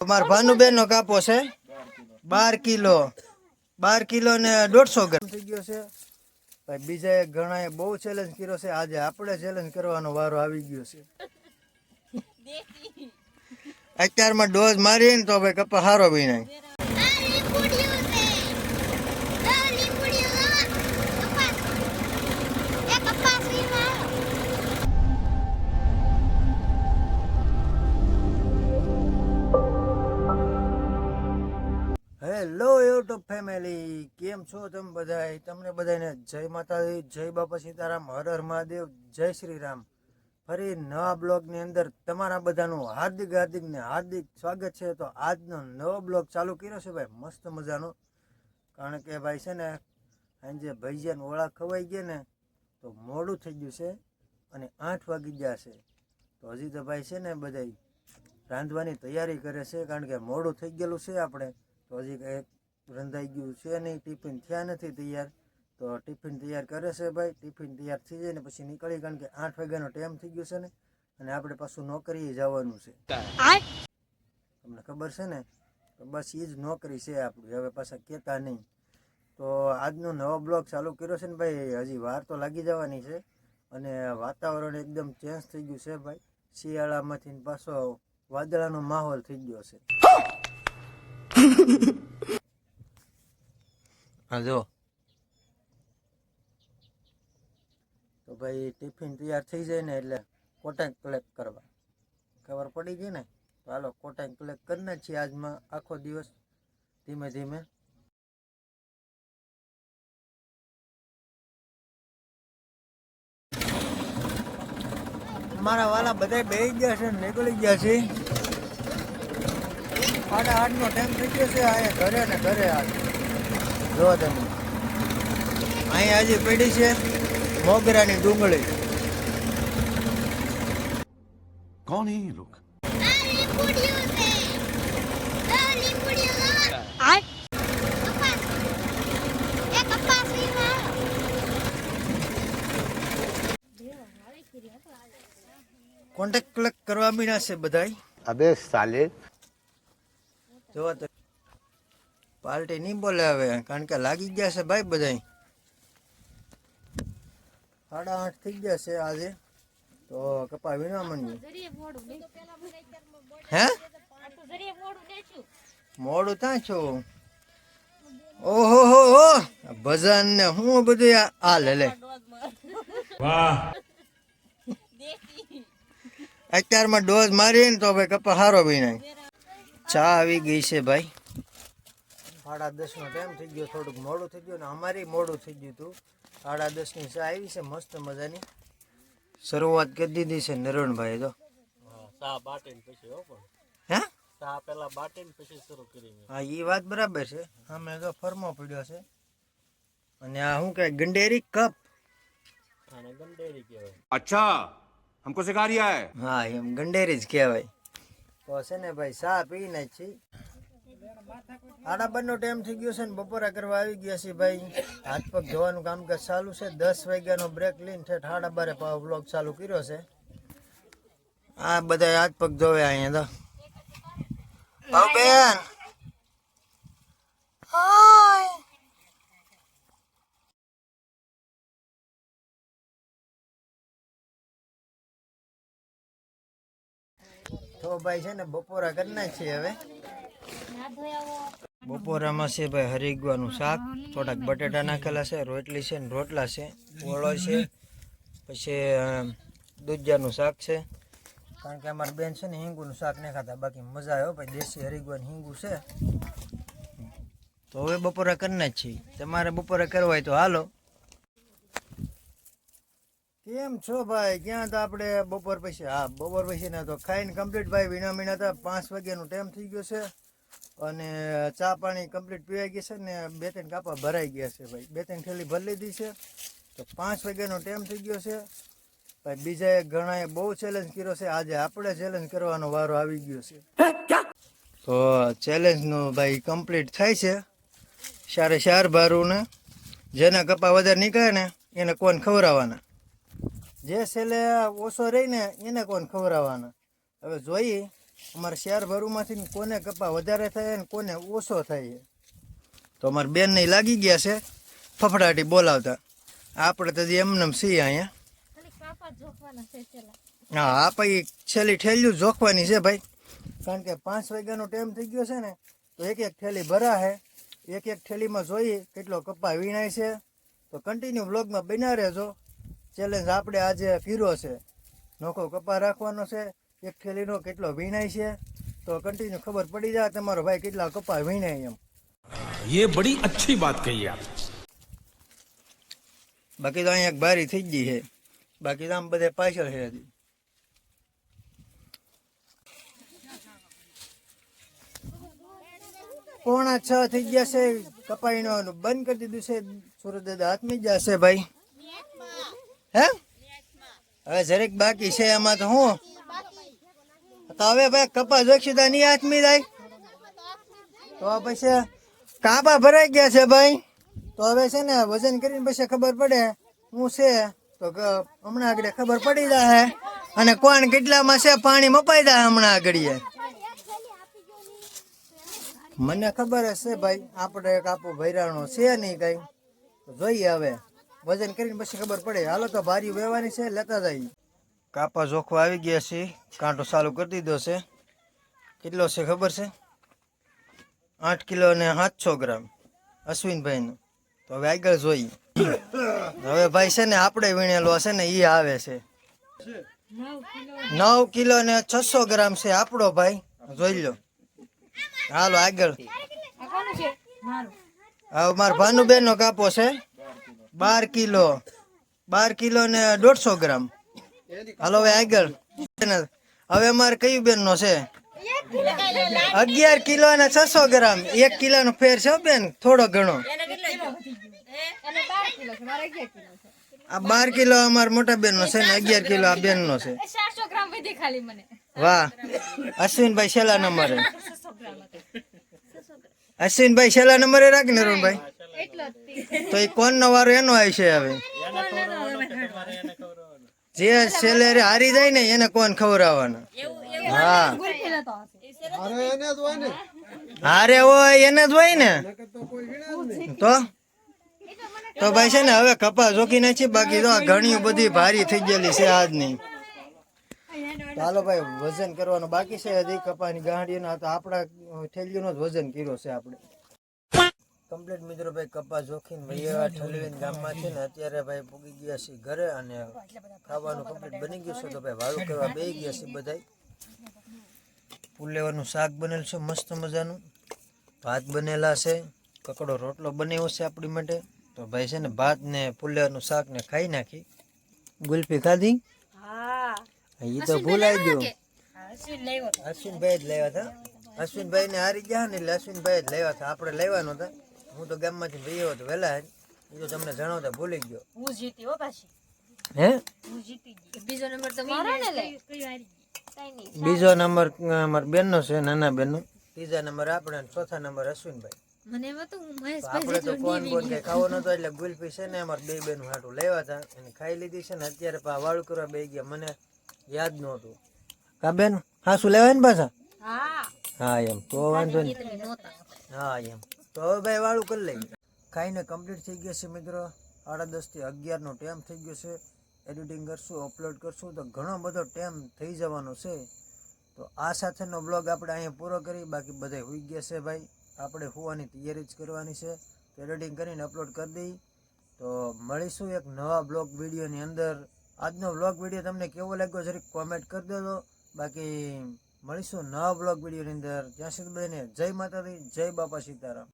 અમારા ભાનુબેન નો કાપો છે. બાર કિલો. બાર કિલો ને દોઢસો ગ્રામ. થઈ ગયો છે. ભાઈ બીજા ઘણા બહુ ચેલેન્જ કર્યો છે. આજે આપણે ચેલેન્જ કરવાનો વારો આવી ગયો છે. અત્યારમાં ડોઝ મારીને તો ભાઈ કપા હારો બી નહીં. કેમ છો તમે બધા તમને બધાને જય માતાજી, જય બાપા સીતારામ, હર હર મહાદેવ, જય શ્રી રામ ફરી નવા બ્લોગની અંદર તમારા બધાનું હાર્દિક હાર્દિક ને હાર્દિક સ્વાગત છે. તો આજનો નવો બ્લોગ ચાલુ કર્યો છે ભાઈ, મસ્ત મજાનો. કારણ કે ભાઈ છે ને, સાંજે ભૈયાને ઓળા ખવાઈ ગયા ને, તો મોડું થઈ ગયું છે અને આઠ વાગી ગયા છે. તો હજી તો ભાઈ છે ને, બધાય રાંધવાની તૈયારી કરે છે, કારણ કે મોડું થઈ ગયેલું છે આપણે. તો હજી કંઈક રંધાઈ ગયું છે નહીં ટિફિન થયા નથી તૈયાર. તો ટિફિન તૈયાર કરે છે ભાઈ ટિફિન તૈયાર થઈ જાય ને પછી નીકળી કારણ કે આઠ વાગ્યાનો ટાઈમ થઈ ગયો છે ને અને આપણે પાછું નોકરીએ જવાનું છે. તમને ખબર છે ને? તો બસ એ જ નોકરી છે આપણી હવે પાછા કહેતા નહીં. તો આજનો નવો બ્લોગ ચાલુ કર્યો છે ને ભાઈ હજી વાર તો લાગી જવાની છે અને વાતાવરણ એકદમ ચેન્જ થઈ ગયું છે ભાઈ. શિયાળામાંથી ને પાછો વાદળાનો માહોલ થઈ ગયો છે. હા જો તો ભાઈ ટિફિન તૈયાર થઈ જાય ને એટલે કોટાક કલેક્ટ કરવા. ખબર પડી ગઈ ને? તો હાલો કોટાક કલેક્ટ કરી છીએ આજમાં આખો દિવસ ધીમે ધીમે. મારા વાલા બધા બેસી ગયા છે ને નીકળી ગયા છે. આઠ આઠનો ટાઈમ થઈ ગયો છે અહીંયા ઘરે ને ઘરે આજ જો તમે અહીંયા હજી પડી છે મોગરાની ડુંગળી કોણ હે એ લોક કોન્ટેક્ટ ક્લિક કરવા મીના છે બધાય અબે સાલે જોવા પાર્ટી નહીં બોલે હવે કારણ કે લાગી ગયા છે ભાઈ બધાય. સાડા આઠ થઈ ગયા છે આજે. તો કપા વીણવા માંડ્યું. હે? મોડું ત્યાં છું ઓહો હો હો. ભજન ને હું બધું આ- આ લે લે. અત્યારમાં ડોઝ મારીને તો ભાઈ કપા હારો બી નહીં. ચા આવી ગઈ છે ભાઈ. સાડા દસ નો ટાઈમ થઈ ગયો થોડુંક મોડું થઈ ગયું ને અમારી મોડું થઈ ગયું હતું સાડા દસ ની ચા આવી છે મસ્ત મજાની શરૂઆત કરી દીધી છે નરણભાઈ તો ચા બાટીને પછી હો પણ હે ચા પેલા બાટીને પછી શરૂ કરી મેં હા એ વાત બરાબર છે અમે તો ફરમો પડ્યો છે અને આ શું કે ગંડેરી કપ આને ગંડેરી કહેવાય अच्छा हमको सिखा रिया है હા એમ ગંડેરી જ કહેવાય તો છે ને ભાઈ ચા પીને આડા બંને ટાઈમ થઈ ગયો છે ને બપોરા કરવા આવી ગયા છે ભાઈ. હાથ પગ ધોવાનું કામકાજ ચાલુ છે. દસ વાગ્યાનો બ્રેક લઈને ઠેઠ સાડા બારે પાવ બ્લોગ ચાલુ કર્યો છે. આ બધા હાથ પગ ધોવે અહીંયા તો. બેન હાય! તો ભાઈ છે ને બપોરા કરી નાખીએ હવે. બપોરામાં છે ભાઈ હરીગવાનું શાક. થોડાક બટેટા નાખેલા છે, રોટલી છે ને રોટલા છે. ઓળો છે, પછી દૂધિયાનું શાક છે. કારણ કે અમારી બેન છે ને હિંગુનું શાક નહીં ખાતા. બાકી મજા આવ્યો ભાઈ, દેશી હરીગવાનું હિંગુ છે. તો હવે બપોરા જ છીએ. તમારે બપોરા કરવા હોય તો હાલો. કેમ છો ભાઈ? ક્યાં તો આપણે? બપોર પછી? હા, બપોર પછી ના તો ખાઈને કમ્પ્લીટ ભાઈ. વીણા મીણા હતા. પાંચ વાગ્યાનો ટાઈમ થઈ ગયો છે. અને ચા પાણી કમ્પ્લીટ પીવાઈ ગયા છે ને બે ત્રણ કાપા ભરાઈ ગયા છે ભાઈ. બે ત્રણ થેલી ભરી લીધી છે. તો પાંચ વાગ્યાનો ટાઈમ થઈ ગયો છે. ભાઈ બીજા ઘણાએ બહુ ચેલેન્જ કર્યો છે. આજે આપણે ચેલેન્જ કરવાનો વારો આવી ગયો છે. તો ચેલેન્જનું ભાઈ કમ્પ્લીટ થાય છે. સારે ચાર ભારુને જેના કપા વધારે નીકળે ને એને કોણ ખવડાવવાના? જે છેલ્લે ઓછો રહીને એને કોણ ખવડાવવાના? હવે જોઈએ. અમારે શેર ભરુમાંથી કોને કપા વધારે થાય ને કોને ઓછો થાય. તો અમારા બેન નહીં લાગી ગયા છે ફફડાટી બોલાવતા. આપણે તો એમને એમ છીએ અહીંયા. હા આ પછી છેલ્લી ઠેલ્યું જોખવાની છે ભાઈ. કારણ કે પાંચ વાગ્યાનો ટાઈમ થઈ ગયો છે ને તો એક એક ઠેલી ભરા છે એક એક ઠેલીમાં જોઈએ કેટલો કપા વીણાય છે. તો કન્ટિન્યુ બ્લોગમાં બન્યા રહેજો. ચેલેન્જ આપણે આજે ફીરો છે. નોખો કપા રાખવાનો છે. એક ઠેલીનો કેટલો વીણાય છે તો કન્ટિન્યુ ખબર પડી જાય તમારો ભાઈ કેટલા કપા વીણાય એમ ये बड़ी अच्छी बात कही आप બાકી તો અહીંયા એક બારી થઈ જ ગઈ છે બાકી તો આમ બધે પાછળ છે હજી પોણા છ થઈ ગયા છે કપાઈનો બંધ કરી દીધું છે સુરત દાદા હાથમાં જ જશે ભાઈ હે હવે જરીક બાકી છે એમાં તો હું તો હવે ભાઈ કપા જોઈશું તો નહીં હાથમી જાય. તો પછી કાપા ભરાઈ ગયા છે ભાઈ. તો હવે છે ને વજન કરીને પછી ખબર પડે હું છે. તો હમણાં આગળ ખબર પડી જાય અને કોણ કેટલામાં છે પાણી મપાઈ જાય હમણાં આગળ મને ખબર હશે ભાઈ, આપણે એક આપો ભૈરાણો છે નહીં કઈ. જોઈએ હવે. વજન કરીને પછી ખબર પડે. હાલો તો ભારી વહેવાની છે, લેતા જઈએ કાપા જોખવા આવી ગયા છે. કાંટો ચાલુ કરી દીધો છે. કેટલો છે ખબર છે? આઠ કિલો અને સાતસો ગ્રામ. અશ્વિનભાઈનું. તો હવે આગળ જોઈએ. હવે ભાઈ છે ને આપણે વીણેલો છે ને એ આવે છે. નવ કિલો ને છસો ગ્રામ છે આપણો ભાઈ. જોઈ લો. હાલો આગળ. હવે મારા ભાનુબેન નો કાપો છે. બાર કિલો. બાર કિલો ને દોઢસો ગ્રામ. હાલો, હવે આગળ. હવે અમારે કયું બેન નો છે? અગિયાર કિલો અને છસો ગ્રામ. એક કિલો નો ફેર છે બેન, થોડો ઘણો. આ બાર કિલો અમારા મોટા બેન નો છે ને, અગિયાર કિલો આ બેન નો છે. વાહ. અશ્વિનભાઈ છેલ્લા નંબરે. અશ્વિનભાઈ છેલ્લા નંબરે રાખ ને તે. તો એ કોણ નો વારો એનો આવે છે હવે? જે સેલેરી હારી જાય ને એને કોણ ખવડાવવાના? હા. હારે હોય એને જ હોય ને. તો? તો ભાઈ છે ને હવે કપા જોકી નથી બાકી તો આ ઘણી બધી ભારી થઈ ગયેલી છે આજની. ચાલો ભાઈ વજન કરવાનું બાકી છે. હજી કપાની ગાંઠીનો તો આપણા થેલીઓનો જ વજન કર્યો છે આપણે. કમ્પ્લીટ મિત્રો ભાઈ કપા જોખીને ભૈયા ઠલવીને ગામમાં છે ને અત્યારે ભાઈ પૂગી ગયા છે ઘરે અને ખાવાનું કમ્પ્લીટ બની ગયું છે તો ભાઈ વાળું કરવા બે ગયા છે બધાય. પુલેવાનું શાક બનેલું છે મસ્ત મજાનું. ભાત બનેલા છે કકડો રોટલો બન્યો છે આપણી માટે. તો ભાઈ છે ને ભાત ને પુલેવાનું શાક ને ખાઈ નાખી. ગુલ્ફી ખાધી? હા. એ તો ભૂલાઈ ગયું. અશ્વિનભાઈ જ લાવ્યા હતા. અશ્વિનભાઈ ને હારી ગયા ને એટલે અશ્વિનભાઈ જ લાવ્યા હતા. આપણે લેવાનો હતા. હું તો ગામમાંથી ભાઈ હતો વહેલા એ તો તમને જણાવતા ભૂલી ગયો. હું જીતી હો પાછી. હે? હું જીતી ગઈ. બીજો નંબર તો મારો ને લે. બીજો નંબર અમારા બેનનો છે નાના બેનનો. ત્રીજા નંબર આપણે અને ચોથા નંબર અશ્વિનભાઈ. મને એમાં તો હું મહેશ તો આપણે તો કોણ બોન કઈ ખાવો નતો એટલે ગુલફી છે ને અમારે બે બેન હાટું લેવા હતા. અને ખાઈ લીધી છે ને અત્યારે પા વાળું કરવા બે ગયા. મને યાદ નહોતું. કા બેન? હા શું લેવાય ને પાછા? હા. હા એમ. તો વાંધો નહીં. હા એમ. તો હવે ભાઈ વાળું કરી લઈએ. ખાઈને કમ્પ્લીટ થઈ ગયા છે મિત્રો. સાડા દસથી અગિયારનો ટાઈમ થઈ ગયો છે. એડિટિંગ કરશું અપલોડ કરશું, તો ઘણો બધો ટાઈમ થઈ જવાનો છે. તો આ સાથેનો બ્લોગ આપણે અહીંયા પૂરો કરી, બાકી બધા હોઈ ગયા છે ભાઈ. આપણે હોવાની તૈયારી જ કરવાની છે. તો એડિટિંગ કરીને અપલોડ કરી દઈ. તો મળીશું એક નવા બ્લોગ વિડીયોની અંદર. આજનો બ્લોગ વીડિયો તમને કેવો લાગ્યો જરીક કોમેન્ટ કરી દેજો. બાકી મળીશું નવા બ્લોગ વિડીયોની અંદર. ત્યાં સુધી બધાને જય માતાજી, જય બાપા સીતારામ.